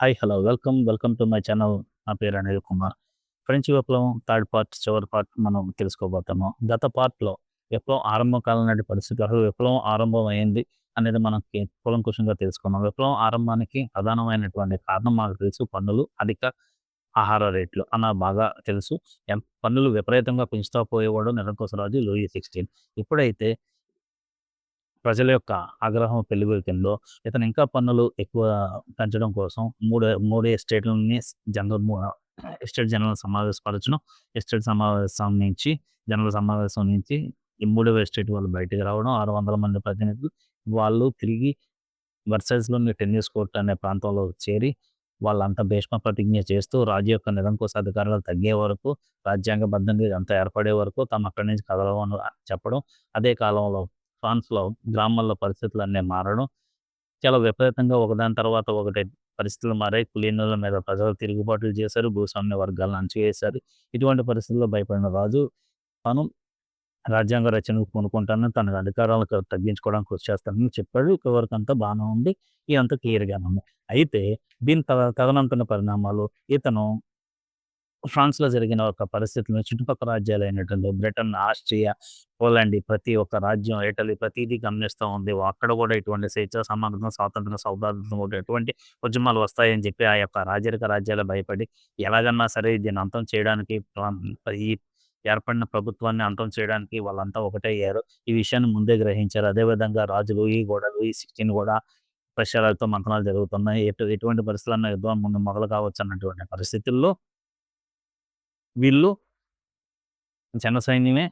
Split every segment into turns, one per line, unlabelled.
Hi hello welcome welcome to my channel. నా పేరు Anil Kumar. French విప్లవం థర్డ్ పార్ట్ చివరి పార్ట్ మనం తెలుసుకోబోతాము. గత పార్ట్లో విప్లవం ఆరంభం కాలం నాటి పరిస్థితి అసలు విప్లవం ఆరంభం అయింది అనేది మనకి కులంకుశంగా తెలుసుకున్నాం. విప్లవం ఆరంభానికి ప్రధానమైనటువంటి కారణం మాకు తెలుసు పన్నులు అధిక ఆహార రేట్లు అన్న బాగా తెలుసు. పన్నులు విపరీతంగా పెంచుతా పోయేవాడు నిరంకుశరాజు లూయి సిక్స్టీన్. ఇప్పుడైతే ప్రజల యొక్క ఆగ్రహం పెళ్ళిపోతుందో ఇతను ఇంకా పన్నులు ఎక్కువ పెంచడం కోసం మూడు మూడు ఎస్టేట్లని జనరల్ ఎస్టేట్ జనరల్ సమావేశపరచడం ఎస్టేట్ సమావేశం నుంచి జనరల్ సమావేశం నుంచి ఈ మూడవ ఎస్టేట్ వాళ్ళు బయటకు రావడం ఆరు వందల మంది ప్రతినిధులు వాళ్ళు తిరిగి వర్సైజ్లోని టెన్నిస్ కోర్ట్ అనే ప్రాంతంలో చేరి వాళ్ళంతా భీష్మ ప్రతిజ్ఞ చేస్తూ రాజు యొక్క నిరంకుశ అధికారాలు తగ్గే వరకు రాజ్యాంగబద్ధంగా అంతా ఏర్పడే వరకు తమ అక్కడి నుంచి కదలవని చెప్పడం అదే కాలంలో ఫ్రాన్స్లో గ్రామాల్లో పరిస్థితులు అన్నీ మారడం. చాలా విపరీతంగా ఒకదాని తర్వాత ఒకటి పరిస్థితులు మారాయి. కులీనుల మీద ప్రజలు తిరుగుబాట్లు చేశారు. భూస్వామ్య వర్గాలను అంచువేశారు ఇటువంటి పరిస్థితుల్లో భయపడిన రాజు తాను రాజ్యాంగ రచనకు పూనుకుంటానని తన అధికారాలకు తగ్గించుకోవడానికి కృషి చేస్తానని చెప్పాడు. ఇప్పటివరకు అంతా బాగానే ఉంది. ఇదంతా క్లియర్గా ఉంది అయితే దీని తద- తదనంతన పరిణామాలు ఇతను ఫ్రాన్స్లో జరిగిన ఒక పరిస్థితులను చుట్టుపక్కల రాజ్యాలు అయినటువంటి బ్రిటన్ ఆస్ట్రియా పోలాండ్ ఈ ప్రతి ఒక్క రాజ్యం ఇటలీ ప్రతిదీ గమనిస్తూ ఉంది. అక్కడ కూడా ఇటువంటి స్వేచ్ఛ సమానత్వం స్వాతంత్రం సౌదార్థం కూడా ఎటువంటి ఉద్యమాలు వస్తాయని చెప్పి ఆ యొక్క రాజరిక రాజ్యాలు భయపడి ఎలాగన్నా సరే దీన్ని అంతం చేయడానికి ఈ ఏర్పడిన ప్రభుత్వాన్ని అంతం చేయడానికి వాళ్ళంతా ఒకటే అయ్యారు. ఈ విషయాన్ని ముందే గ్రహించారు. అదేవిధంగా రాజులు ఈ గోడలు ఈ సిక్స్టీన్ కూడా ప్రశ్నలతో మంతనాలు జరుగుతున్నాయి. ఎటు ఎటువంటి పరిస్థితుల్లో యుద్ధం ముందు మొదలు కావచ్చు అన్నటువంటి పరిస్థితుల్లో వీళ్ళు జన సైన్యమే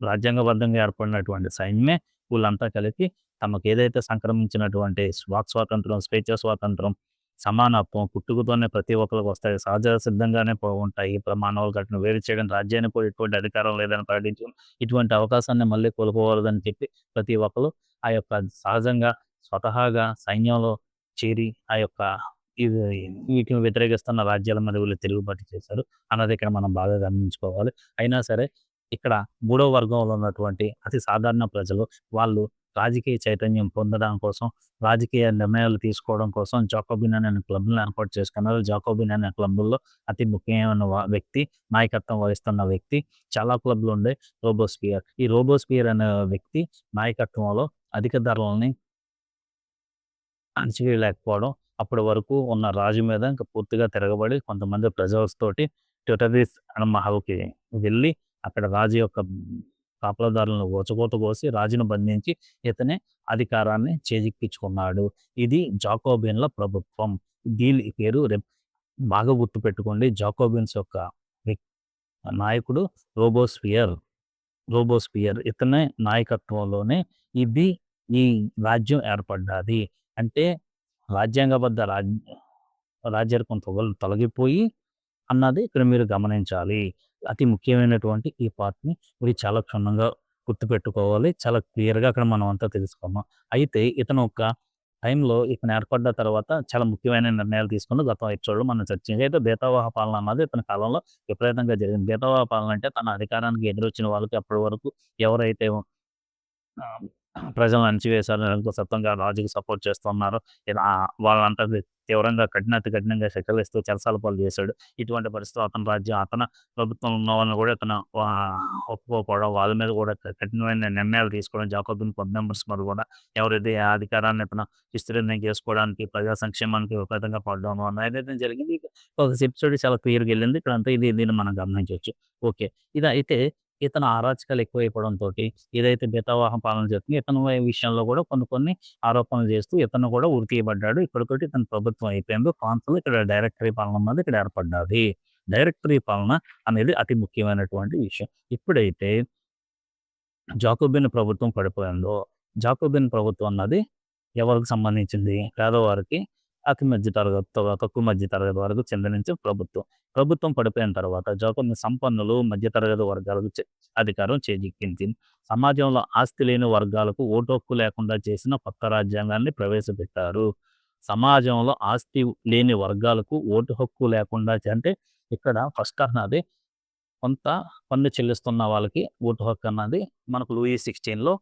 రాజ్యాంగబద్ధంగా ఏర్పడినటువంటి సైన్యమే వీళ్ళంతా కలిపి తమకు ఏదైతే సంక్రమించినటువంటి వాక్ స్వాతంత్రం స్వేచ్ఛ స్వాతంత్రం సమానత్వం పుట్టుకతోనే ప్రతి ఒక్కరికి వస్తాయి సహజ సిద్ధంగానే ఉంటాయి మానవుల ఘటన వేరు చేయడం రాజ్యాన్ని కూడా ఎటువంటి అధికారం లేదని ప్రకటించడం ఇటువంటి అవకాశాన్ని మళ్ళీ కోల్పోవాలని చెప్పి ప్రతి ఒక్కరు ఆ యొక్క సహజంగా స్వతహాగా సైన్యంలో చేరి ఆ యొక్క ఇది వీటిని వ్యతిరేకిస్తున్న రాజ్యాల మీద వీళ్ళు తిరుగుబాటు చేశారు అన్నది ఇక్కడ మనం బాగా గమనించుకోవాలి. అయినా సరే ఇక్కడ మూడో వర్గంలో ఉన్నటువంటి అతి సాధారణ ప్రజలు వాళ్ళు రాజకీయ చైతన్యం పొందడం కోసం రాజకీయ నిర్ణయాలు తీసుకోవడం కోసం జాకోబిన్ అనే క్లబ్ను ఏర్పాటు చేసుకున్నారు. జాకోబిన్ అనే క్లబ్లో అతి ముఖ్యమైన వ్యక్తి నాయకత్వం వహిస్తున్న వ్యక్తి చాలా క్లబ్లు ఉండే రోబోస్పియర్. ఈ రోబోస్పియర్ అనే వ్యక్తి నాయకత్వంలో అధిక ధరలని అణచివేయలేకపోవడం అప్పటి వరకు ఉన్న రాజు మీద ఇంకా పూర్తిగా తిరగబడి కొంతమంది ప్రజలతోటి ట్యూటరీస్ అన్న మహల్కి వెళ్ళి అక్కడ రాజు యొక్క కాపలదారులను ఓచకోత కోసి రాజును బంధించి ఇతనే అధికారాన్ని చేజిక్కించుకున్నాడు. ఇది జాకోబిన్ల ప్రభుత్వం. దీని పేరు రెప్ బాగా గుర్తుపెట్టుకోండి జాకోబిన్స్ యొక్క నాయకుడు రోబోస్పియర్. రోబోస్పియర్ ఇతనే నాయకత్వంలోనే ఇది ఈ రాజ్యం ఏర్పడ్డది. అంటే రాజ్యాంగబద్ధ రాజ్ రాజ్యర్కం తొగలు తొలగిపోయి అన్నది ఇక్కడ మీరు గమనించాలి. అతి ముఖ్యమైనటువంటి ఈ పార్ట్ని మీరు చాలా క్షుణ్ణంగా గుర్తుపెట్టుకోవాలి. చాలా క్లియర్గా అక్కడ మనం అంతా తెలుసుకున్నాం. అయితే ఇతను ఒక టైంలో ఇతను ఏర్పడ్డ తర్వాత చాలా ముఖ్యమైన నిర్ణయాలు తీసుకుని గత ఎపిసోడ్లో మనం చర్చించి. అయితే బేతావాహ పాలన అన్నది ఇతని కాలంలో విపరీతంగా జరిగింది. బేతావాహ పాలన అంటే తన అధికారానికి ఎదురొచ్చిన వాళ్ళకి అప్పటి వరకు ఎవరైతే ప్రజలను అణచివేశారు నిరంకుశత్వంగా రాజుకు సపోర్ట్ చేస్తున్నారు. ఇలా వాళ్ళంతా తీవ్రంగా కఠినత కఠినంగా శకలిస్తూ చెరసాల పాలు చేశాడు. ఇటువంటి పరిస్థితులు అతని రాజ్యం అతను ప్రభుత్వం ఉన్న వాళ్ళని కూడా ఇతను ఒప్పుకోకపోవడం వాళ్ళ మీద కూడా కఠినమైన నిర్ణయాలు తీసుకోవడం జాకోబిన్ క్లబ్ మెంబర్స్ మరి కూడా ఎవరైతే ఆ అధికారాన్ని ఇతను విస్తీర్ణం చేసుకోవడానికి ప్రజా సంక్షేమానికి విపరీతంగా పడడం అనేది జరిగింది ఒక ఎపిసోడ్ చాలా క్లియర్గా వెళ్ళింది. ఇక్కడ అంతా ఇది దీన్ని మనం గమనించవచ్చు. ఓకే. ఇది అయితే ఇతను అరాచకాలు ఎక్కువైపోవడంతో ఏదైతే బేతావాహం పాలన జరుగుతుంది ఇతను విషయంలో కూడా కొన్ని కొన్ని ఆరోపణలు చేస్తూ ఇతను కూడా ఉరి తీయబడ్డాడు. ఇక్కడికొట్టి ఇతను ప్రభుత్వం అయిపోయింది. ప్రాంతంలో ఇక్కడ డైరెక్టరీ పాలన అన్నది ఇక్కడ ఏర్పడ్డది. డైరెక్టరీ పాలన అనేది అతి ముఖ్యమైనటువంటి విషయం. ఇప్పుడైతే జాకోబిన్ ప్రభుత్వం పడిపోయిందో జాకోబిన్ ప్రభుత్వం అన్నది ఎవరికి సంబంధించింది? పేదవారికి అతి మధ్య తరగతి తక్కువ మధ్య తరగతి వరకు చెందిన ప్రభుత్వం. ప్రభుత్వం పడిపోయిన తర్వాత జాకోబిన్ సంపన్నులు మధ్య తరగతి వర్గాలకు అధికారం చేజిక్కించింది సమాజంలో ఆస్తి లేని వర్గాలకు ఓటు హక్కు లేకుండా చేసిన కొత్త రాజ్యాంగాన్ని ప్రవేశపెట్టారు. సమాజంలో ఆస్తి లేని వర్గాలకు ఓటు హక్కు లేకుండా అంటే ఇక్కడ ఫస్ట్ అన్నది కొంత పన్ను చెల్లిస్తున్న వాళ్ళకి ఓటు హక్కు అన్నది మనకు లూయి సిక్స్టీన్లో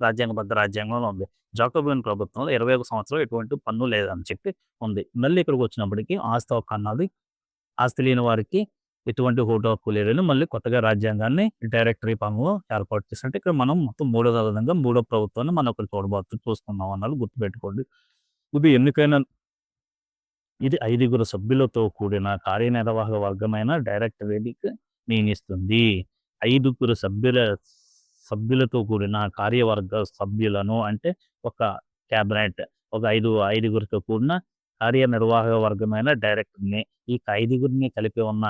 రాజ్యాంగబద్ధ రాజ్యాంగంలో ఉంది. జాకోబియన్ ప్రభుత్వంలో 21 సంవత్సరం ఎటువంటి పన్ను లేదని చెప్పి ఉంది. మళ్ళీ ఇక్కడికి వచ్చినప్పటికీ ఆస్తి హక్కు అన్నది ఆస్తి లేని వారికి ఎటువంటి ఓటు హక్కు లేదని మళ్ళీ కొత్తగా రాజ్యాంగాన్ని డైరెక్టరీ పనులు ఏర్పాటు చేసినట్టు ఇక్కడ మనం మొత్తం మూడో విధంగా మూడో ప్రభుత్వాన్ని మనం ఒకరు చూడబోతు చూస్తున్నాం అన్నది గుర్తుపెట్టుకోండి. ఇది ఎన్నికైనా ఇది ఐదుగురు సభ్యులతో కూడిన కార్యనిర్వాహక వర్గమైన డైరెక్టరేట్‌కి నియమిస్తుంది. ఐదుగురు సభ్యుల సభ్యులతో కూడిన కార్యవర్గ సభ్యులను అంటే ఒక క్యాబినెట్ ఒక ఐదు ఐదుగురితో కూడిన కార్యనిర్వాహక వర్గమైన డైరెక్టర్‌ని ఈ ఐదుగురిని కలిపి ఉన్న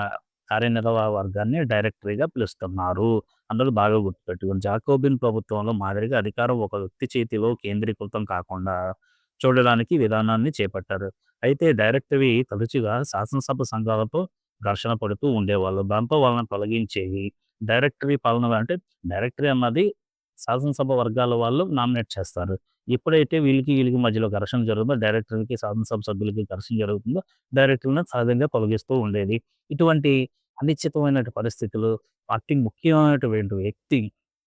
కార్యనిర్వాహక వర్గాన్ని డైరెక్టరీగా పిలుస్తున్నారు. అందరూ బాగా గుర్తుపెట్టుకుని జాకోబిన్ ప్రభుత్వంలో మాదిరిగా అధికారం ఒక వ్యక్తి చేతిలో కేంద్రీకృతం కాకుండా చూడడానికి విధానాన్ని చేపట్టారు. అయితే డైరెక్టరీ తరచుగా శాసనసభ సంఘాలతో ఘర్షణ పడుతూ ఉండేవాళ్ళు. దాంతో వాళ్ళని తొలగించేవి. డైరెక్టరీ పాలన అంటే డైరెక్టరీ అన్నది శాసనసభ వర్గాల వాళ్ళు నామినేట్ చేస్తారు. ఎప్పుడైతే వీళ్ళకి, వీళ్ళకి మధ్యలో ఘర్షణ జరుగుతుందో డైరెక్టర్‌కి, శాసనసభ సభ్యులకి ఘర్షణ జరుగుతుందో డైరెక్టర్‌ని సహజంగా తొలగిస్తూ ఉండేది. ఇటువంటి అనిశ్చితమైన పరిస్థితులు పార్టీ ముఖ్యమైనటువంటి వ్యక్తి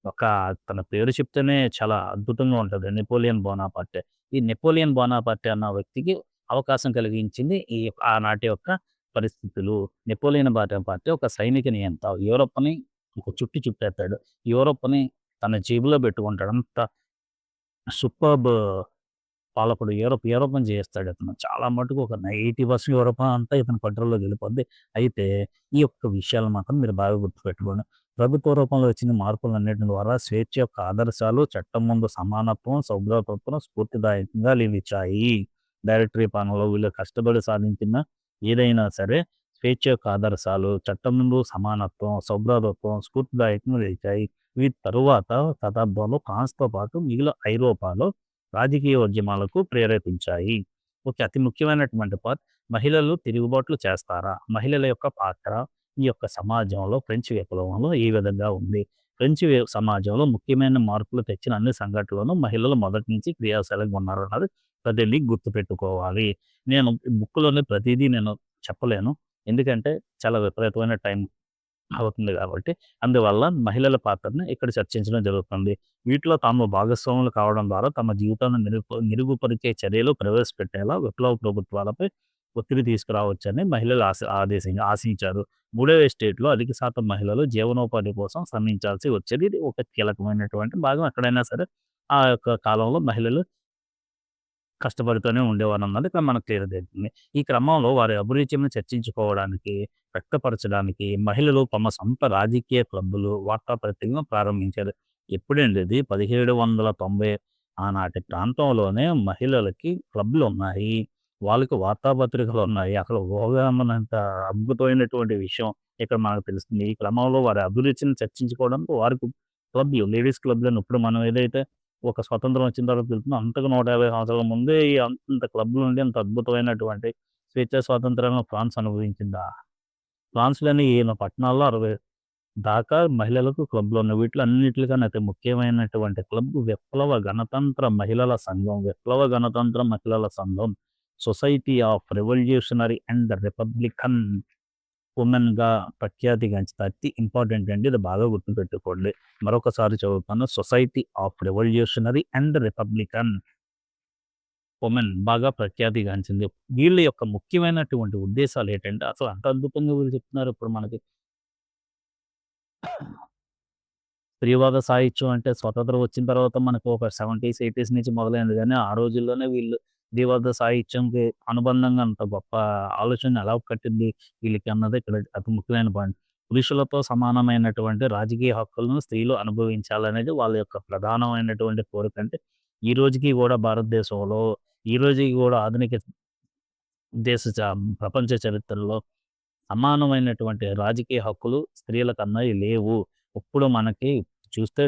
ఒక తన పేరు చెప్తేనే చాలా అద్భుతంగా ఉంటుంది నెపోలియన్ బోనాపార్టే. ఈ నెపోలియన్ బోనాపార్టే అన్న వ్యక్తికి అవకాశం కలిగించింది ఈ ఆనాటి యొక్క పరిస్థితులు. నెపోలియన్ బోనాపార్టే ఒక సైనిక నియంత. యూరోప్‌ని ఒక చుట్టి చుట్టేస్తాడు యూరోప్‌ని తన జేబులో పెట్టుకుంటాడు. అంత సూపర్బ్ పాలకుడు. యూరోప్ యూరోపని చేస్తాడు అతను చాలా మటుకు ఒక 80% యూరోప్ అంతా ఇతను కంట్రోల్‌లోకి వెళ్ళిపోద్ది. అయితే ఈ యొక్క విషయాలు మాత్రం మీరు బాగా గుర్తుపెట్టుకోండి. ప్రభుత్వ రూపంలో వచ్చిన మార్పులన్నిటి ద్వారా స్వేచ్ఛ యొక్క ఆదర్శాలు, చట్టం ముందు సమానత్వం, సౌభ్రతత్వం స్ఫూర్తిదాయకంగా నిలిచాయి. డైరెక్టరీ పనులు వీళ్ళు కష్టపడి సాధించిన ఏదైనా సరే స్వేచ్ఛ యొక్క ఆదర్శాలు, చట్టం సమానత్వం, సౌభ్రతత్వం స్ఫూర్తిదాయకంగా నిలిచాయి. వీటి తరువాత శతాబ్దంలో ఫ్రాన్స్‌తో పాటు మిగిలిన ఐరోపాలో రాజకీయ ఉద్యమాలకు ప్రేరేపించాయి. ఒక అతి ముఖ్యమైనటువంటి పార్ట్ మహిళలు తిరుగుబాట్లు చేస్తారా? మహిళల యొక్క పాత్ర ఈ యొక్క సమాజంలో ఫ్రెంచ్ విప్లవంలో ఏ విధంగా ఉంది? ఫ్రెంచ్ సమాజంలో ముఖ్యమైన మార్పులు తెచ్చిన అన్ని సంఘటనలను మహిళలు మొదటి నుంచి క్రియాశీలంగా ఉన్నారు అన్నది ప్రతిదీ గుర్తుపెట్టుకోవాలి. నేను బుక్లోనే ప్రతిదీ నేను చెప్పలేను. ఎందుకంటే చాలా విపరీతమైన టైం అవుతుంది కాబట్టి. అందువల్ల మహిళల పాత్రని ఇక్కడ చర్చించడం జరుగుతుంది. వీటిలో తాము భాగస్వాములు కావడం ద్వారా తమ జీవితాన్ని మెరుగు మెరుగుపరిచే చర్యలు ప్రవేశపెట్టేలా విప్లవ ప్రభుత్వాలపై ఒత్తిడి తీసుకురావచ్చని మహిళలు ఆశ ఆదేశిం ఆశించారు. మూడవ ఎస్టేట్‌లో అధిక శాతం మహిళలు జీవనోపాధి కోసం శ్రమించాల్సి వచ్చేది. ఇది ఒక కీలకమైనటువంటి భాగం. ఎక్కడైనా సరే ఆ యొక్క కాలంలో మహిళలు కష్టపడుతూనే ఉండేవారన్నది ఇక్కడ మనకు తెలియజేస్తుంది. ఈ క్రమంలో వారి అభిరుచిని చర్చించుకోవడానికి, వ్యక్తపరచడానికి మహిళలు తమ సొంత రాజకీయ క్లబ్బులు, వార్తాపత్రికలను ప్రారంభించారు. ఎప్పుడండి ఇది 1790 ఆనాటి ప్రాంతంలోనే మహిళలకి క్లబ్‌లున్నాయి. వాళ్ళకి వార్తాపత్రికలు ఉన్నాయి అక్కడ ఊహాగానంత అద్భుతమైనటువంటి విషయం ఇక్కడ మనకు తెలుస్తుంది. ఈ క్రమంలో వారి అభిరుచిని చర్చించుకోవడానికి వారికి క్లబ్‌లు, లేడీస్ క్లబ్లను ఇప్పుడు మనం ఏదైతే ఒక స్వతంత్రం వచ్చిన తర్వాత తెలుస్తుందో అంతకు 150 సంవత్సరాల ముందే ఈ అంత క్లబ్‌లుండి అంత అద్భుతమైనటువంటి స్వేచ్ఛ స్వాతంత్రాలను ఫ్రాన్స్ అనుభవించిందా? ఫ్రాన్స్‌లోని ఈయన పట్టణాల్లో 60 దాకా మహిళలకు క్లబ్లు ఉన్నాయి వీటిలో అన్నింటికన్నా అతి ముఖ్యమైనటువంటి క్లబ్ విప్లవ గణతంత్ర మహిళల సంఘం. విప్లవ గణతంత్ర మహిళల సంఘం. Society of revolutionary and republican ఉమెన్గా ప్రఖ్యాతిగాంచింది. అతి ఇంపార్టెంట్ అండి. ఇది బాగా గుర్తుపెట్టుకోండి. మరొకసారి చదువుతాను. Society of revolutionary and republican women బాగా ప్రఖ్యాతిగాంచింది. వీళ్ళ యొక్క ముఖ్యమైనటువంటి ఉద్దేశాలు ఏంటంటే అసలు అంత అద్భుతంగా వీళ్ళు చెప్తున్నారు ఇప్పుడు మనకి. స్త్రీవాద సాహిత్యం అంటే స్వతంత్రం వచ్చిన తర్వాత మనకు ఒక 70స్, 80స్ నుంచి మొదలైంది కానీ ఆ రోజుల్లోనే వీళ్ళు దేవత సాహిత్యంకి అనుబంధంగా అంత గొప్ప ఆలోచన ఎలా కట్టింది వీళ్ళకి అన్నది ఇక్కడ అతి ముఖ్యమైన పాయింట్. పురుషులతో సమానమైనటువంటి రాజకీయ హక్కులను స్త్రీలు అనుభవించాలనేది వాళ్ళ యొక్క ప్రధానమైనటువంటి కోరిక. అంటే ఈ రోజుకి కూడా భారతదేశంలో, ఈ రోజుకి కూడా ఆధునిక దేశ చ ప్రపంచ చరిత్రలో సమానమైనటువంటి రాజకీయ హక్కులు స్త్రీలకు అన్నవి లేవు. ఇప్పుడు మనకి చూస్తే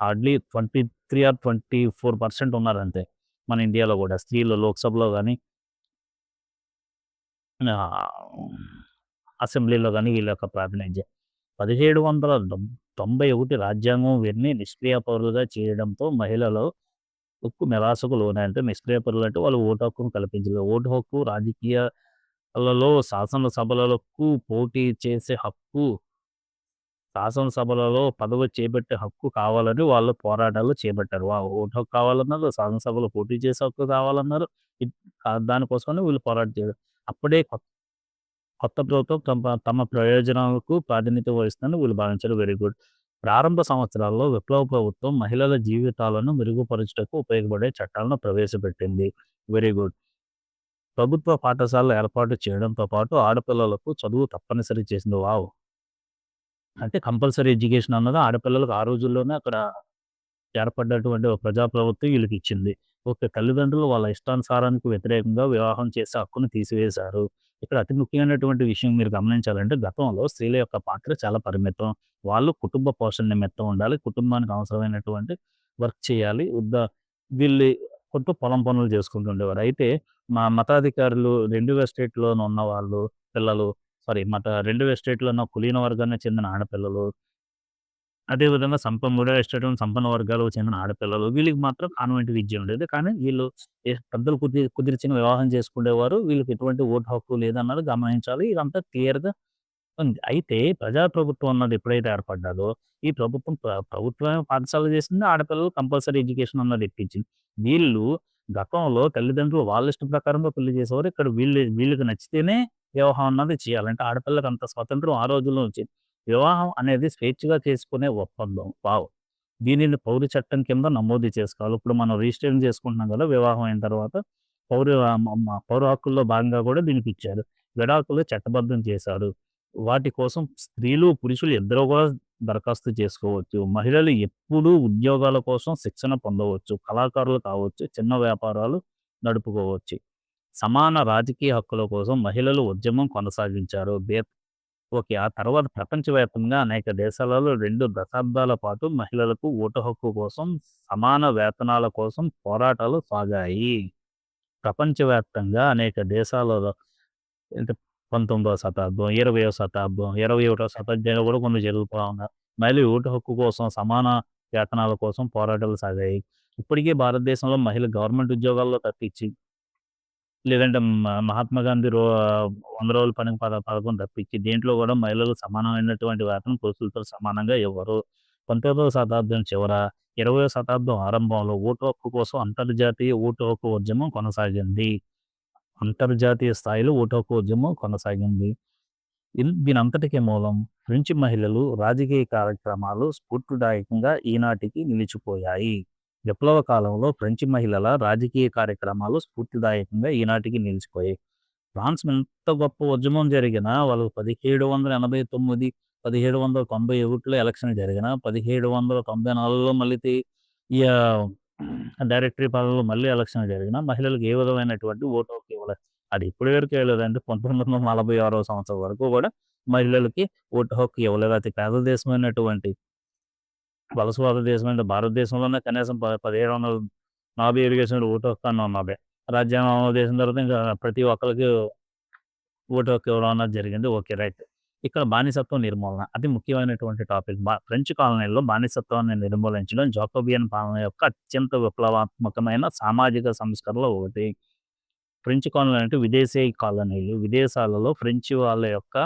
హార్డ్‌లీ 23 ఆర్ 24% ఉన్నారంతే. మన ఇండియాలో కూడా స్త్రీలు లోక్‌సభలో కానీ అసెంబ్లీలో కానీ వీళ్ళ యొక్క ప్రాతినిధ్యం. 1791 రాజ్యాంగం వీరిని నిష్క్రియ పౌరులుగా చేయడంతో మహిళలు హక్కు నిరాశకు లోనంటే అంటే పౌరులు అంటే వాళ్ళు ఓటు హక్కును కల్పించలేదు. ఓటు హక్కు రాజకీయాలలో శాసనసభలకు పోటీ చేసే హక్కు శాసనసభలలో పదవి చేపట్టే హక్కు కావాలని వాళ్ళు పోరాటాలు చేపట్టారు. వా ఓటు హక్కు కావాలన్నారు. శాసనసభలో పోటీ చేసే హక్కు కావాలన్నారు. దానికోసమని వీళ్ళు పోరాటం చేశారు. అప్పుడే కొత్త కొత్త ప్రభుత్వం తమ తమ ప్రయోజనాలకు ప్రాధాన్యత వహిస్తుందని వీళ్ళు భావించారు. Very good. ప్రారంభ సంవత్సరాల్లో విప్లవ ప్రభుత్వం మహిళల జీవితాలను మెరుగుపరచుటకు ఉపయోగపడే చట్టాలను ప్రవేశపెట్టింది. Very good. ప్రభుత్వ పాఠశాలలు ఏర్పాటు చేయడంతో పాటు ఆడపిల్లలకు చదువు తప్పనిసరి చేసింది. వావ్! అంటే కంపల్సరీ ఎడ్యుకేషన్ అన్నది ఆడపిల్లలకు ఆ రోజుల్లోనే అక్కడ ఏర్పడ్డటువంటి ఒక ప్రజాప్రభుత్వం వీళ్ళకిచ్చింది. ఓకే. తల్లిదండ్రులు వాళ్ళ ఇష్టానుసారానికి వ్యతిరేకంగా వివాహం చేసే హక్కును తీసివేశారు. ఇక్కడ అతి ముఖ్యమైనటువంటి విషయం మీరు గమనించాలంటే గతంలో స్త్రీల యొక్క పాత్ర చాలా పరిమితం. వాళ్ళు కుటుంబ పోషణ నిమిత్తం ఉండాలి. కుటుంబానికి అవసరమైనటువంటి వర్క్ చేయాలి. ఉద్ద వీళ్ళు కొంత పొలం పనులు చేసుకుంటుండేవారు అయితే మా మతాధికారులు రెండవ స్టేట్లోనూ ఉన్న వాళ్ళు పిల్లలు సారీ మత 2 ఎస్టేట్‌లో ఉన్న కులీన వర్గానికి చెందిన ఆడపిల్లలు అదేవిధంగా సంప మూడో ఎస్టేట్ సంపన్న వర్గాలకు చెందిన ఆడపిల్లలు వీళ్ళకి మాత్రం కాన్వెంట్ విద్య ఉండేది. కానీ వీళ్ళు ఏ పెద్దలు కుదిరి కుదిర్చిన వివాహం చేసుకునేవారు. వీళ్ళకి ఎటువంటి ఓటు హక్కు లేదన్నది గమనించాలి. ఇదంతా క్లియర్‌గా ఉంది. అయితే ప్రజాప్రభుత్వం అన్నది ఎప్పుడైతే ఏర్పడ్డాదో ఈ ప్రభుత్వం ప్ర ప్రభుత్వమే పాఠశాల చేసింది. ఆడపిల్లలు కంపల్సరీ ఎడ్యుకేషన్ అన్నది ఇప్పించింది. వీళ్ళు గతంలో తల్లిదండ్రులు వాళ్ళ ఇష్టం ప్రకారంగా పెళ్ళి చేసేవారు. ఇక్కడ వీళ్ళు వీళ్ళకి నచ్చితేనే వివాహం అన్నది చేయాలంటే ఆడపిల్లకి అంత స్వతంత్రం ఆ రోజుల్లో నుంచి వివాహం అనేది స్వేచ్ఛగా చేసుకునే ఒప్పందం. వావ్! దీనిని పౌర చట్టం కింద నమోదు చేసుకోవాలి. ఇప్పుడు మనం రిజిస్ట్రేషన్ చేసుకుంటున్నాం కదా! వివాహం అయిన తర్వాత పౌర పౌర హక్కుల్లో భాగంగా కూడా దీనికి ఇచ్చారు. విడాకులు చట్టబద్ధం చేశారు. వాటి కోసం స్త్రీలు, పురుషులు ఇద్దరు కూడా దరఖాస్తు చేసుకోవచ్చు. మహిళలు ఎప్పుడూ ఉద్యోగాల కోసం శిక్షణ పొందవచ్చు. కళాకారులు కావచ్చు. చిన్న వ్యాపారాలు నడుపుకోవచ్చు. సమాన రాజకీయ హక్కుల కోసం మహిళలు ఉద్యమం కొనసాగించారు. బేత్ ఓకే. ఆ తర్వాత ప్రపంచవ్యాప్తంగా అనేక దేశాలలో రెండు దశాబ్దాల పాటు మహిళలకు ఓటు హక్కు కోసం, సమాన వేతనాల కోసం పోరాటాలు సాగాయి. ప్రపంచవ్యాప్తంగా అనేక దేశాలలో అంటే 19వ శతాబ్దం, 20వ శతాబ్దం, 21వ శతాబ్దంలో కూడా కొన్ని జరుగుతూ ఉన్నాయి. మళ్ళీ ఓటు హక్కు కోసం, సమాన వేతనాల కోసం పోరాటాలు సాగాయి. ఇప్పటికీ భారతదేశంలో మహిళ గవర్నమెంట్ ఉద్యోగాల్లో తప్పించి లేదంటే మ మహాత్మా గాంధీ రో 100 రోజుల పని పద పథకం తప్పించి దేంట్లో కూడా మహిళలు సమానమైనటువంటి వాటిని పురుషులతో సమానంగా ఇవ్వరు. 19వ శతాబ్దం చివర, 20వ శతాబ్దం ఆరంభంలో ఓటు హక్కు కోసం అంతర్జాతీయ ఓటు హక్కు ఉద్యమం కొనసాగింది. అంతర్జాతీయ స్థాయిలో ఓటు హక్కు ఉద్యమం కొనసాగింది. ఇన్ దీనంతటికి మూలం ఫ్రెంచ్ మహిళలు రాజకీయ కార్యక్రమాలు స్ఫూర్తిదాయకంగా ఈనాటికి నిలిచిపోయాయి. విప్లవ కాలంలో ఫ్రెంచ్ మహిళల రాజకీయ కార్యక్రమాలు స్ఫూర్తిదాయకంగా ఈనాటికి నిలిచిపోయాయి. ఫ్రాన్స్ ఎంత గొప్ప ఉద్యమం జరిగినా వాళ్ళు 1789, 1791లో ఎలక్షన్ జరిగినా, 1794లో మళ్ళీ ఈ ఆహ్, డైరెక్టరీ పాలనలో మళ్ళీ ఎలక్షన్ జరిగినా మహిళలకు ఏ విధమైనటువంటి ఓటు హక్కు ఇవ్వలేదు. అది ఇప్పటి వరకు ఇవ్వలేదండి. 1946 సంవత్సరం వరకు కూడా మహిళలకి ఓటు హక్కు ఇవ్వలేదు. అతి పేద దేశమైనటువంటి వలసవాద దేశమైన భారతదేశంలోనే కనీసం ప 1747 చేసిన ఓటు హక్కు అన్న ఉన్నది. రాజ్యాంగం దేశం తర్వాత ఇంకా ప్రతి ఒక్కరికి ఓటు హక్కు ఇవ్వడం జరిగింది. ఓకే. రైట్. ఇక్కడ బానిసత్వం నిర్మూలన అతి ముఖ్యమైనటువంటి టాపిక్. బా ఫ్రెంచ్ కాలనీల్లో బానిసత్వాన్ని నిర్మూలించడం జాకోబియన్ పాలన యొక్క అత్యంత విప్లవాత్మకమైన సామాజిక సంస్కరణలో ఒకటి. ఫ్రెంచ్ కాలనీ అంటే విదేశీ కాలనీలు. విదేశాలలో ఫ్రెంచ్ వాళ్ళ యొక్క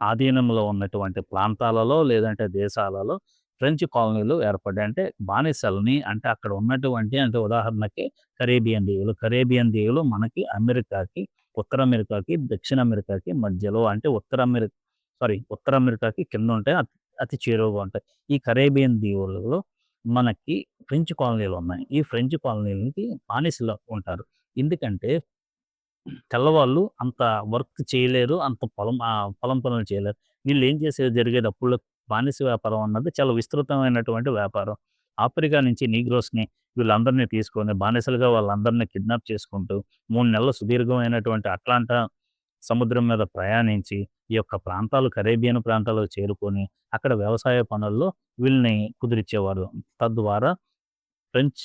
ఆధీనంలో ఉన్నటువంటి ప్రాంతాలలో లేదంటే దేశాలలో ఫ్రెంచ్ కాలనీలు ఏర్పడ్డాయి. అంటే బానిసలని అంటే అక్కడ ఉన్నటువంటి అంటే ఉదాహరణకి కరేబియన్ దీవులు. కరేబియన్ దీవులు మనకి అమెరికాకి, ఉత్తర అమెరికాకి, దక్షిణ అమెరికాకి మధ్యలో అంటే ఉత్తర అమెరికా సారీ ఉత్తర అమెరికాకి కింద ఉంటాయి. అతి అతి చేరువగా ఉంటాయి. ఈ కరేబియన్ దీవులలో మనకి ఫ్రెంచ్ కాలనీలు ఉన్నాయి. ఈ ఫ్రెంచ్ కాలనీలకి బానిసలు ఉంటారు. ఎందుకంటే తెల్లవాళ్ళు అంత వర్క్ చేయలేరు. అంత పొలం పొలం పనులు చేయలేరు. వీళ్ళు ఏం చేసేది జరిగేది అప్పుల్లో బానిస వ్యాపారం అన్నది చాలా విస్తృతమైనటువంటి వ్యాపారం. ఆఫ్రికా నుంచి నీగ్రోస్‌ని వీళ్ళందరిని తీసుకొని బానిసలుగా వాళ్ళందరిని కిడ్నాప్ చేసుకుంటూ 3 నెలల సుదీర్ఘమైనటువంటి అట్లాంటా సముద్రం మీద ప్రయాణించి ఈ యొక్క ప్రాంతాలు కరేబియన్ ప్రాంతాలకు చేరుకొని అక్కడ వ్యవసాయ పనుల్లో వీళ్ళని కుదిరిచ్చేవారు. తద్వారా ఫ్రెంచ్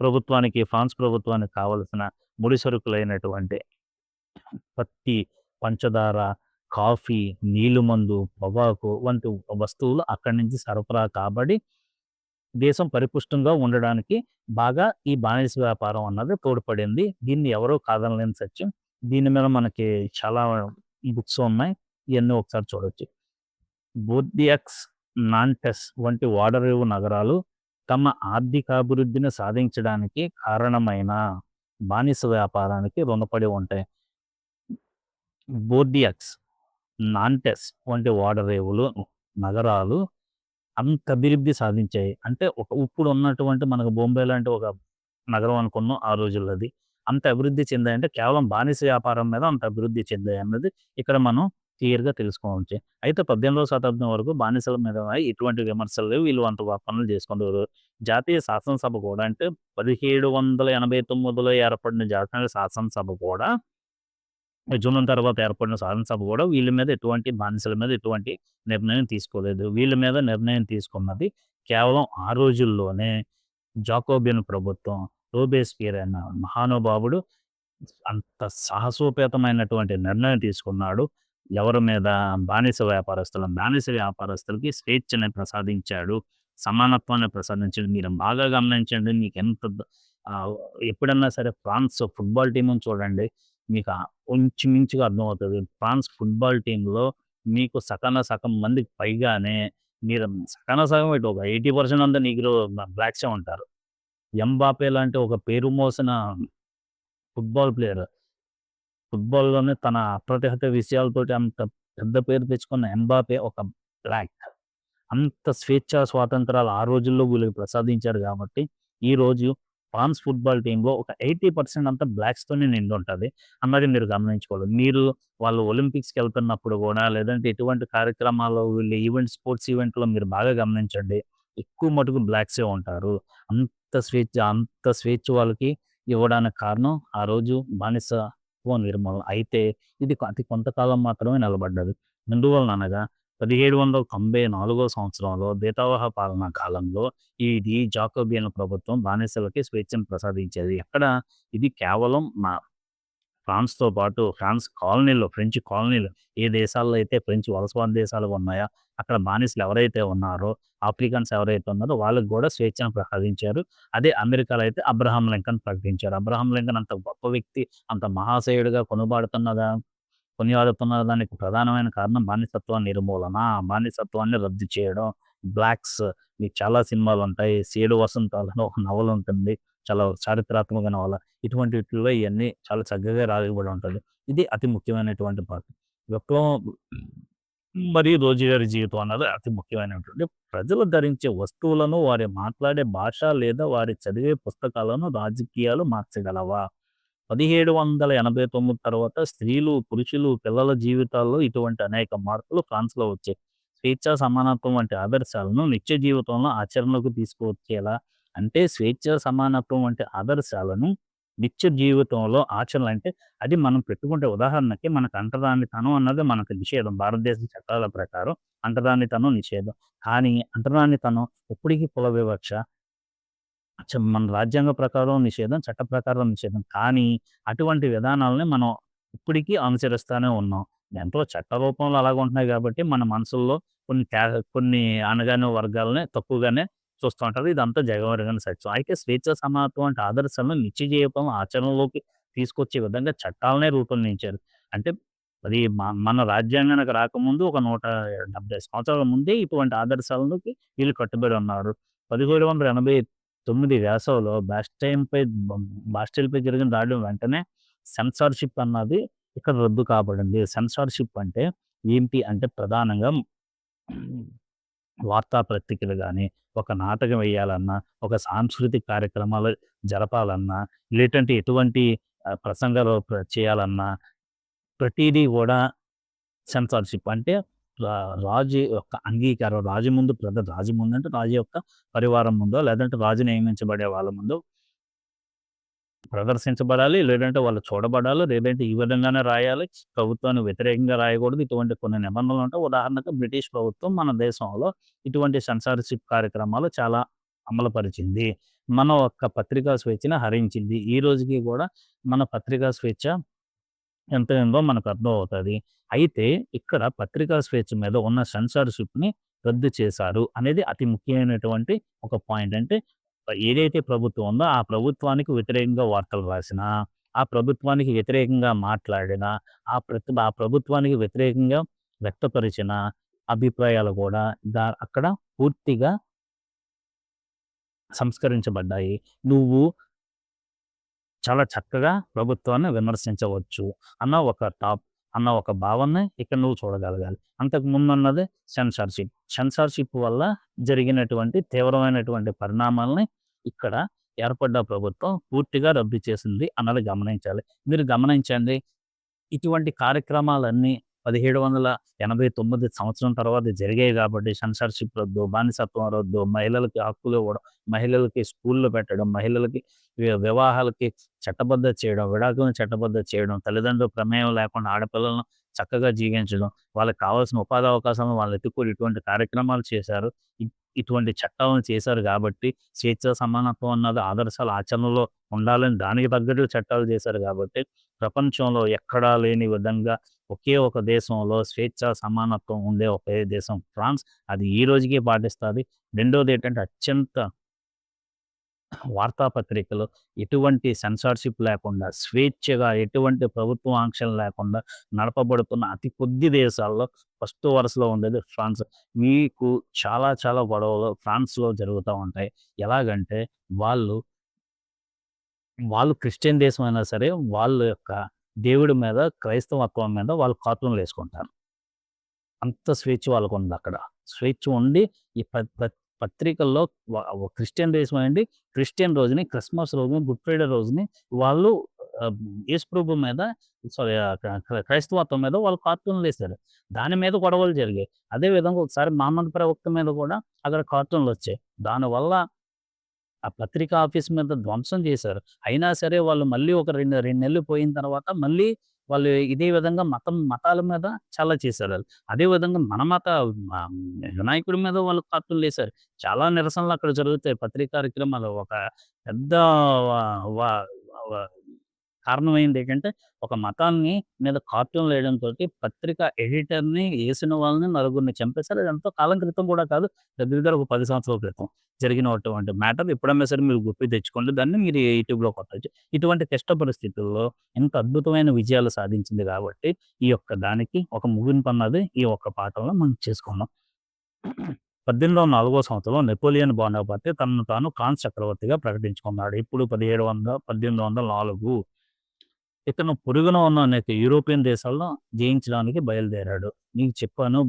ప్రభుత్వానికి, ఫ్రాన్స్ ప్రభుత్వానికి కావాల్సిన ముడి సరుకులైనటువంటి పత్తి, పంచదార, కాఫీ, నీళ్ళు మందు పొగాకు వంటి వస్తువులు అక్కడి నుంచి సరఫరా కాబడి దేశం పరిపుష్టంగా ఉండడానికి బాగా ఈ బానిస వ్యాపారం అన్నది తోడ్పడింది. దీన్ని ఎవరో కాదనలేని సత్యం. దీని మీద మనకి చాలా బుక్స్ ఉన్నాయి. ఇవన్నీ ఒకసారి చూడవచ్చు బోర్డియక్స్, నాంటెస్ వంటి ఓడరేవు నగరాలు తమ ఆర్థికాభివృద్ధిని సాధించడానికి కారణమైన బానిస వ్యాపారానికి రుణపడి ఉంటాయి. బోర్డియక్స్, నాంటెస్ వంటి ఓడరేవులు నగరాలు అంత అభివృద్ధి సాధించాయి. అంటే ఒక ఇప్పుడు ఉన్నటువంటి మనకు బొంబే లాంటి ఒక నగరం అనుకున్నాం ఆ రోజుల్లో అది. అంత అభివృద్ధి చెందాయంటే కేవలం బానిస వ్యాపారం మీద అంత అభివృద్ధి చెందాయి అన్నది ఇక్కడ మనం క్లియర్‌గా తెలుసుకోవచ్చు. అయితే 18వ శతాబ్దం వరకు బానిసల మీద ఇటువంటి విమర్శలు లేవు. వీళ్ళు అంత పనులు చేసుకునేవారు. జాతీయ శాసనసభ కూడా అంటే 1789లో ఏర్పడిన జాతీయ శాసనసభ కూడా జూన్ తర్వాత ఏర్పడిన శాసనసభ కూడా వీళ్ళ మీద ఎటువంటి బానిసల మీద ఎటువంటి నిర్ణయం తీసుకోలేదు. వీళ్ళ మీద నిర్ణయం తీసుకున్నది కేవలం ఆ రోజుల్లోనే జాకోబియన్ ప్రభుత్వం. రోబేస్పియర్ అన్న మహానుభావుడు అంత సాహసోపేతమైనటువంటి నిర్ణయం తీసుకున్నాడు. ఎవరి మీద? బానిస వ్యాపారస్తుల బానిస వ్యాపారస్తులకి స్వేచ్ఛని ప్రసాదించాడు. సమానత్వాన్ని ప్రసాదించాడు. మీరు బాగా గమనించండి. మీకు ఎంత ఎప్పుడన్నా సరే ఫ్రాన్స్ ఫుట్‌బాల్ టీమును చూడండి. మీకు ఆహ్, ఇంచుమించుగా అర్థమవుతుంది ఫ్రాన్స్ ఫుట్‌బాల్ టీంలో మీకు సకన సగం మందికి పైగానే మీరు సకన సగం ఇటు ఒక 80% అంతా నీగ్రో బ్లాక్సే ఉంటారు. ఎంబాపే లాంటి ఒక పేరు మోసిన ఫుట్‌బాల్ ప్లేయర్. ఫుట్‌బాల్‌లోనే తన అప్రతిహత విషయాలతోటి అంత పెద్ద పేరు తెచ్చుకున్న ఎంబాపే ఒక బ్లాక్. అంత స్వేచ్ఛా స్వాతంత్రాలు ఆ రోజుల్లో వీళ్ళకి ప్రసాదించారు కాబట్టి, ఈరోజు ఫ్రాన్స్ ఫుట్‌బాల్ టీంలో ఒక 80% అంతా బ్లాక్స్‌తోనే ఉంటుంది అన్నది మీరు గమనించుకోవాలి. మీరు వాళ్ళు ఒలింపిక్స్కి వెళ్తున్నప్పుడు కూడా లేదంటే ఎటువంటి కార్యక్రమాల్లో వీళ్ళు ఈవెంట్ స్పోర్ట్స్ ఈవెంట్‌లో మీరు బాగా గమనించండి. ఎక్కువ మటుకు బ్లాక్సే ఉంటారు. అంత స్వేచ్ఛ అంత స్వేచ్ఛ వాళ్ళకి ఇవ్వడానికి కారణం ఆ రోజు బానిసత్వం నిర్మూలన. అయితే ఇది అతి కొంతకాలం మాత్రమే నిలబడ్డది. పదిహేడు వందల తొంభై నాలుగో సంవత్సరంలో దేతావహ పాలనా కాలంలో ఇది జాకోబియన్ ప్రభుత్వం బానిసలకి స్వేచ్ఛను ప్రసాదించేది. ఎక్కడ? ఇది కేవలం మా ఫ్రాన్స్‌తో పాటు ఫ్రాన్స్ కాలనీలో ఫ్రెంచ్ కాలనీలు ఏ దేశాల్లో అయితే ఫ్రెంచ్ వలసవాద దేశాలు ఉన్నాయో, అక్కడ బానిసలు ఎవరైతే ఉన్నారో, ఆఫ్రికన్స్ ఎవరైతే ఉన్నారో వాళ్ళకి కూడా స్వేచ్ఛను ప్రసాదించారు. అదే అమెరికాలో అయితే అబ్రహాం లింకన్ ప్రకటించారు. అబ్రహాం లింకన్ అంత గొప్ప వ్యక్తి, అంత మహాశయుడిగా కొనబాడుతున్నదా కొనియాడుతున్న దానికి ప్రధానమైన కారణం బానిసత్వ నిర్మూలన. బానిసత్వాన్ని రద్దు చేయడం. బ్లాక్స్ మీకు చాలా సినిమాలుంటాయి. 'సేడు వసంతాలను ఒక నవల ఉంటుంది. చాలా చారిత్రాత్మక నవల. ఇటువంటి వీటిల్లో చాలా చక్కగా రాయబడి ఉంటుంది ఇది అతి ముఖ్యమైనటువంటి పాత్ర విప్లవం మరియు రోజువారీ జీవితం అన్నది అతి ముఖ్యమైనటువంటి ప్రజలు ధరించే వస్తువులను, వారి మాట్లాడే భాష లేదా వారి చదివే పుస్తకాలను రాజకీయాలు మార్చగలవా? 1789 తర్వాత స్త్రీలు, పురుషులు, పిల్లల జీవితాల్లో ఇటువంటి అనేక మార్పులు ఫ్రాన్స్‌లో వచ్చాయి. స్వేచ్ఛ, సమానత్వం వంటి ఆదర్శాలను నిత్య జీవితంలో ఆచరణలోకి తీసుకువచ్చేలా అంటే స్వేచ్ఛ, సమానత్వం వంటి ఆదర్శాలను నిత్య జీవితంలో ఆచరణ అంటే అది మనం పెట్టుకుంటే ఉదాహరణకి మనకు అంటరానితనం అన్నది మనకు నిషేధం. భారతదేశ చట్టాల ప్రకారం అంటరానితనం నిషేధం. కానీ అంటరానితనం ఇప్పటికీ కుల వివక్ష మన రాజ్యాంగ ప్రకారం నిషేధం, చట్ట ప్రకారం నిషేధం. కానీ అటువంటి విధానాలని మనం ఇప్పటికీ అనుసరిస్తూనే ఉన్నాం. ఎంతో చట్ట రూపంలో అలాగే ఉంటున్నాయి కాబట్టి మన మనసుల్లో కొన్ని కొన్ని అనగానే వర్గాలని తక్కువగానే చూస్తూ ఉంటారు. ఇదంతా జగమెరిగిన సత్యం. అయితే స్వేచ్ఛ, సమానత్వం వంటి ఆదర్శాలను నిత్య జీవితం ఆచరణలోకి తీసుకొచ్చే విధంగా చట్టాలనే రూపొందించారు. అంటే అది మన రాజ్యాంగానికి రాకముందు ఒక 170 సంవత్సరాల ముందే ఇటువంటి ఆదర్శాలకి వీళ్ళు కట్టుబడి ఉన్నారు. పదిహేడు వందల ఎనభై 1789 వేసవిలో బాస్టైన్‌పై బాస్టైల్పై జరిగిన దాడి వెంటనే సెన్సార్‌షిప్ అన్నది ఇక్కడ రద్దు కాబడింది. సెన్సార్‌షిప్ అంటే ఏంటి అంటే ప్రధానంగా వార్తాపత్రికలు కానీ ఒక నాటకం వేయాలన్నా, ఒక సాంస్కృతిక కార్యక్రమాలు జరపాలన్నా, లేటంటే ఎటువంటి ప్రసంగాలు చేయాలన్నా ప్రతిదీ కూడా సెన్సార్‌షిప్ అంటే రా రాజు యొక్క అంగీకారం. రాజు ముందు పెద్ద రాజు ముందు అంటే రాజు యొక్క పరివారం ముందో, లేదంటే రాజు నియమించబడే వాళ్ళ ముందు ప్రదర్శించబడాలి. లేదంటే వాళ్ళు చూడబడాలి. లేదంటే ఈ విధంగానే రాయాలి. ప్రభుత్వానికి వ్యతిరేకంగా రాయకూడదు. ఇటువంటి కొన్ని నిబంధనలు ఉంటాయి. ఉదాహరణకు బ్రిటిష్ ప్రభుత్వం మన దేశంలో ఇటువంటి సెన్సార్‌షిప్ కార్యక్రమాలు చాలా అమలుపరిచింది. మన యొక్క పత్రికా స్వేచ్ఛను హరించింది. ఈ రోజుకి కూడా మన పత్రికా స్వేచ్ఛ ఎంత ఉందో మనకు అవుతుంది అయితే ఇక్కడ పత్రికా స్వేచ్ఛ మీద ఉన్న సెన్సార్‌షిప్‌ని రద్దు చేశారు అనేది అతి ముఖ్యమైనటువంటి ఒక పాయింట్. అంటే ఏదైతే ప్రభుత్వం ఉందో ఆ ప్రభుత్వానికి వ్యతిరేకంగా వార్తలు రాసినా, ఆ ప్రభుత్వానికి వ్యతిరేకంగా మాట్లాడినా, ఆ ప్రతి ఆ ప్రభుత్వానికి వ్యతిరేకంగా వ్యక్తపరిచిన అభిప్రాయాలు కూడా దా అక్కడ పూర్తిగా సంస్కరించబడ్డాయి. నువ్వు చాలా చక్కగా ప్రభుత్వాన్ని విమర్శించవచ్చు అన్న ఒక టాప్ అన్న ఒక భావనని ఇక్కడ నువ్వు చూడగలగాలి. అంతకు ముందున్నది సెన్సార్‌షిప్. సెన్సార్‌షిప్ వల్ల జరిగినటువంటి తీవ్రమైనటువంటి పరిణామాల్ని ఇక్కడ ఏర్పడ్డ ప్రభుత్వం పూర్తిగా రద్దు చేసింది అన్నది గమనించాలి. మీరు గమనించండి. ఇటువంటి కార్యక్రమాలన్నీ 1789 సంవత్సరం తర్వాత జరిగాయి కాబట్టి సెన్సార్‌షిప్ రద్దు, బానిసత్వం రద్దు, మహిళలకి హక్కులు ఇవ్వడం, మహిళలకి స్కూల్‌లు పెట్టడం, మహిళలకి వివాహాలకి చట్టబద్ధ చేయడం, విడాకులను చట్టబద్ధ చేయడం, తల్లిదండ్రుల ప్రమేయం లేకుండా ఆడపిల్లలను చక్కగా జీవించడం, వాళ్ళకి కావాల్సిన ఉపాధి అవకాశాలను వాళ్ళు ఎత్తుకొని ఇటువంటి కార్యక్రమాలు చేశారు. ఇటువంటి చట్టాలను చేశారు కాబట్టి స్వేచ్ఛ, సమానత్వం అన్నది ఆదర్శాల ఆచరణలో ఉండాలని దానికి తగ్గట్టు చట్టాలు చేశారు కాబట్టి ప్రపంచంలో ఎక్కడా లేని విధంగా ఒకే ఒక దేశంలో స్వేచ్ఛ, సమానత్వం ఉండే ఒకే దేశం ఫ్రాన్స్. అది ఈ రోజుకి రెండోది ఏంటంటే అత్యంత వార్తాపత్రికలు ఎటువంటి సెన్సార్‌షిప్ లేకుండా స్వేచ్ఛగా ఎటువంటి ప్రభుత్వ ఆంక్షలు లేకుండా నడపబడుతున్న అతి కొద్ది దేశాల్లో ఫస్ట్ వరుసలో ఉండేది ఫ్రాన్స్. మీకు చాలా చాలా గొడవలు ఫ్రాన్స్‌లో జరుగుతూ ఉంటాయి. ఎలాగంటే వాళ్ళు వాళ్ళు క్రిస్టియన్ దేశం అయినా సరే వాళ్ళ యొక్క దేవుడి మీద, క్రైస్తవత్వం మీద వాళ్ళు కార్టూన్‌లేసుకుంటారు. అంత స్వేచ్ఛ వాళ్ళకి ఉంది అక్కడ స్వేచ్ఛ ఉండి ఈ ప పత్రికల్లో క్రిస్టియన్ డేస్ అండి క్రిస్టియన్ రోజుని, క్రిస్మస్ రోజుని, గుడ్ ఫ్రైడే రోజుని వాళ్ళు ఆహ్, యేసుప్రభు మీద సారీ క్రైస్తవత్వం మీద వాళ్ళు కార్టూన్లు వేశారు దాని మీద గొడవలు జరిగాయి. అదే విధంగా ఒకసారి మహమ్మద్ ప్రవక్త మీద కూడా అక్కడ కార్టూన్లు వచ్చాయి దానివల్ల ఆ పత్రికా ఆఫీస్ మీద ధ్వంసం చేశారు. అయినా సరే వాళ్ళు మళ్ళీ ఒక రెండు రెండు నెలలు పోయిన తర్వాత మళ్ళీ వాళ్ళు ఇదే విధంగా మతం మతాల మీద చాలా చేశారు వాళ్ళు అదే విధంగా మన మత వినాయకుడి మీద వాళ్ళు కార్టూన్‌లేసారు. చాలా నిరసనలు అక్కడ జరుగుతాయి. పత్రికా కార్యక్రమాలు ఒక పెద్ద కారణం వ ఏంటంటే ఒక మతాన్ని మీద కార్టూన్‌లేయడంతోటి పత్రిక ఎడిటర్‌ని, వేసిన వాళ్ళని నలుగురిని చంపేశారు. అది ఎంతో కాలం క్రితం కూడా కాదు. దగ్గర దగ్గర ఒక పది సంవత్సరాల క్రితం జరిగినటువంటి మ్యాటర్. ఎప్పుడైనా సరే మీరు గుర్తు తెచ్చుకోండి. దాన్ని మీరు యూట్యూబ్‌లో కొట్టచ్చు ఇటువంటి క్లిష్ట పరిస్థితుల్లో ఇంత అద్భుతమైన విజయాలు సాధించింది కాబట్టి ఈ యొక్క దానికి ఒక ముగింపన్నది ఈ ఒక్క పాఠంలో మనం చేసుకున్నాం. 1804 సంవత్సరంలో నెపోలియన్ బోనాపార్టే తనను తాను కాన్ చక్రవర్తిగా ప్రకటించుకున్నాడు. ఇప్పుడు 1700 1804 ఇతను పొరుగున ఉన్న అనేక యూరోపియన్ దేశాలను జయించడానికి బయలుదేరాడు. నీకు చెప్పాను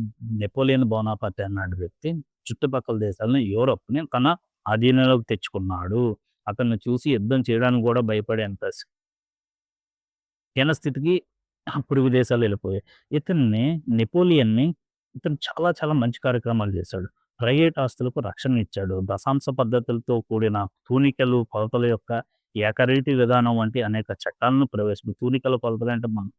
నెపోలియన్ బోనాపాతి అన్నాడు వ్యక్తి చుట్టుపక్కల దేశాలను యూరోప్‌ని తన అధీనంలోకి తెచ్చుకున్నాడు. అతన్ని చూసి యుద్ధం చేయడానికి కూడా భయపడేంత అంత హీనస్థితికి పొరుగు దేశాలు వెళ్ళిపోయాయి. ఇతన్ని నెపోలియన్‌ని ఇతను చాలా చాలా మంచి కార్యక్రమాలు చేశాడు. ప్రైవేట్ ఆస్తులకు రక్షణ ఇచ్చాడు. దశాంశ పద్ధతులతో కూడిన తూనికలు, కొలతల యొక్క ఏకరీతి విధానం వంటి అనేక చట్టాలను ప్రవేశపెట్టి తూనికల కొలతలు అంటే మనం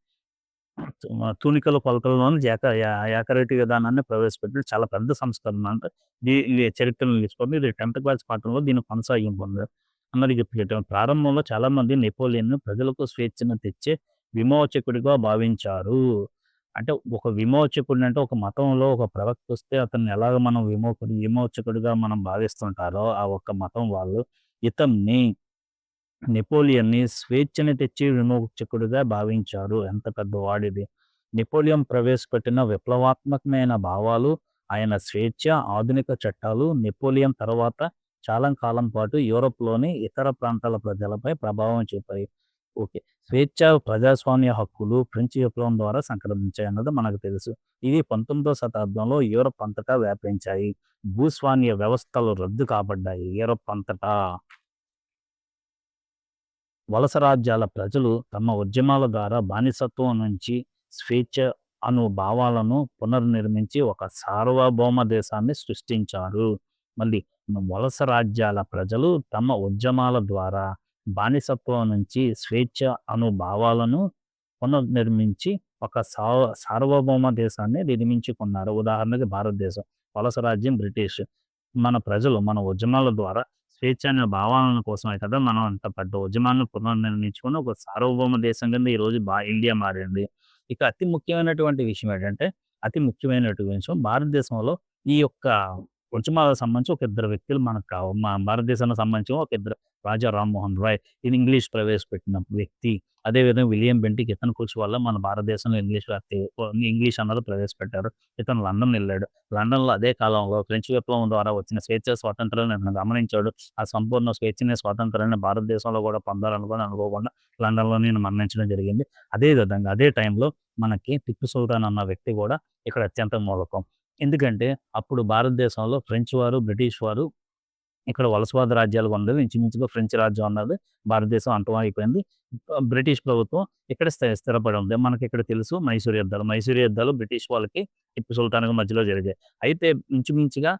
తూనికల కొలతల్లోని ఏక యా ఏకరీతి విధానాన్ని ప్రవేశపెట్టి చాలా పెద్ద సంస్కరణ అంటే దీ ఇది చరిత్రను తీసుకొని ఇది 10థ్ క్లాస్ పాఠంలో దీన్ని కొనసాగింపు ఉంది. అన్నది చెప్పేటం ప్రారంభంలో చాలామంది నెపోలియన్‌ను ప్రజలకు స్వేచ్ఛను తెచ్చే విమోచకుడిగా భావించారు. అంటే ఒక విమోచకుడినంటే ఒక మతంలో ఒక ప్రవక్త వస్తే అతన్ని ఎలాగ మనం విమోకుడు విమోచకుడిగా మనం భావిస్తుంటారో ఆ ఒక్క మతం వాళ్ళు ఇతన్ని నెపోలియన్‌ని స్వేచ్ఛని తెచ్చి విమోచకుడిగా భావించారు. ఎంత పెద్దవాడిది. నెపోలియన్ ప్రవేశపెట్టిన విప్లవాత్మకమైన భావాలు, ఆయన స్వేచ్ఛ, ఆధునిక చట్టాలు నెపోలియన్ తర్వాత చాలా కాలం పాటు యూరోప్‌లోని ఇతర ప్రాంతాల ప్రజలపై ప్రభావం చూపాయి. ఓకే. స్వేచ్ఛ, ప్రజాస్వామ్య హక్కులు ఫ్రెంచ్ విప్లవం ద్వారా సంక్రమించాయన్నది మనకు తెలుసు. ఇవి 19వ శతాబ్దంలో యూరప్ అంతటా వ్యాపించాయి. భూస్వామ్య వ్యవస్థలు రద్దు కాబడ్డాయి యూరప్ అంతటా. వలస రాజ్యాల ప్రజలు తమ ఉద్యమాల ద్వారా బానిసత్వం నుంచి స్వేచ్ఛ అను భావాలను పునర్నిర్మించి ఒక సార్వభౌమ దేశాన్ని సృష్టించారు. మళ్ళీ వలస రాజ్యాల ప్రజలు తమ ఉద్యమాల ద్వారా బానిసత్వం నుంచి స్వేచ్ఛ అను భావాలను పునర్నిర్మించి ఒక సార్వ సార్వభౌమ దేశాన్ని నిర్మించుకున్నారు. ఉదాహరణకి భారతదేశం. వలస రాజ్యం బ్రిటిష్. మన ప్రజలు మన ఉద్యమాల ద్వారా స్వేచ్ఛ అనే భావనల కోసమే కదా మనం అంత పెద్ద ఉద్యమాలను పునర్నిర్మించుకుని ఒక సార్వభౌమ దేశం కింద ఈరోజు బా ఇండియా మారింది. ఇక అతి ముఖ్యమైనటువంటి విషయం ఏంటంటే అతి ముఖ్యమైనటువంటి విషయం భారతదేశంలో ఈ యొక్క కొంచెం సంబంధించి ఒక ఇద్దరు వ్యక్తులు మనకు కావాలి మా భారతదేశానికి సంబంధించి ఒక ఇద్దరు రాజా రామ్మోహన్ రాయ్ ఇది ఇంగ్లీష్ ప్రవేశపెట్టిన వ్యక్తి. అదేవిధంగా విలియం బెంటిక్ ఇతను కూర్చు వల్ల మన భారతదేశంలో ఇంగ్లీష్ ఇంగ్లీష్ అన్నది ప్రవేశపెట్టారు. ఇతను లండన్ వెళ్ళాడు. లండన్లో అదే కాలంలో ఫ్రెంచ్ విప్లవం ద్వారా వచ్చిన స్వేచ్ఛ స్వాతంత్రాన్ని ఇతను గమనించాడు. ఆ సంపూర్ణ స్వేచ్ఛని స్వాతంత్రాన్ని భారతదేశంలో కూడా పొందాలనుకొని అనుకోకుండా లండన్లో నేను మరణించడం జరిగింది. అదే విధంగా అదే టైంలో మనకి టిప్పు సుల్తాన్ అన్న వ్యక్తి కూడా ఇక్కడ అత్యంత మూలకం. ఎందుకంటే అప్పుడు భారతదేశంలో ఫ్రెంచ్ వారు బ్రిటిష్ వారు ఇక్కడ వలసవాద రాజ్యాలు ఉండేవి ఇంచుమించుగా ఫ్రెంచ్ రాజ్యం అన్నది భారతదేశం అంటమైపోయింది. బ్రిటిష్ ప్రభుత్వం ఇక్కడ స్థి స్థిరపడి ఉంది. మనకి ఇక్కడ తెలుసు మైసూర్ యుద్ధాలు. మైసూర్ యుద్ధాలు బ్రిటిష్ వాళ్ళకి టిప్పు సుల్తాన్కి మధ్యలో జరిగాయి. అయితే ఇంచుమించుగా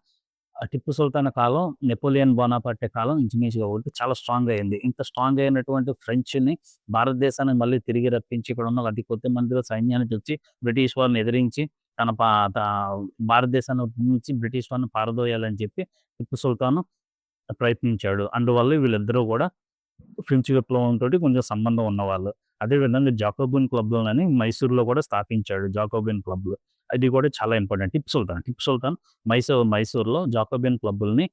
టిప్పు సుల్తాన్ కాలం నెపోలియన్ బోనాపార్టే కాలం ఇంచుమించుగా ఒకటి చాలా స్ట్రాంగ్ అయింది. ఇంత స్ట్రాంగ్ అయినటువంటి ఫ్రెంచ్ని భారతదేశాన్ని మళ్ళీ తిరిగి రప్పించి ఇక్కడ ఉన్న అతి కొద్ది మందిలో సైన్యాన్ని తెచ్చి బ్రిటిష్ వారిని ఎదిరించి తన భారతదేశాన్ని నుంచి బ్రిటిష్ వారిని పారదోయాలని చెప్పి టిప్పు సుల్తాన్ ప్రయత్నించాడు. అందువల్ల వీళ్ళిద్దరూ కూడా ఫ్రెంచ్ తోటి కొంచెం సంబంధం ఉన్నవాళ్ళు. అదేవిధంగా జాకోబిన్ క్లబ్లని మైసూర్లో కూడా స్థాపించాడు జాకోబిన్ క్లబ్లు. అది కూడా చాలా ఇంపార్టెంట్. టిప్పు సుల్తాన్ టిప్పు సుల్తాన్ మైసూర్ మైసూర్లో జాకోబిన్ క్లబ్బుల్ని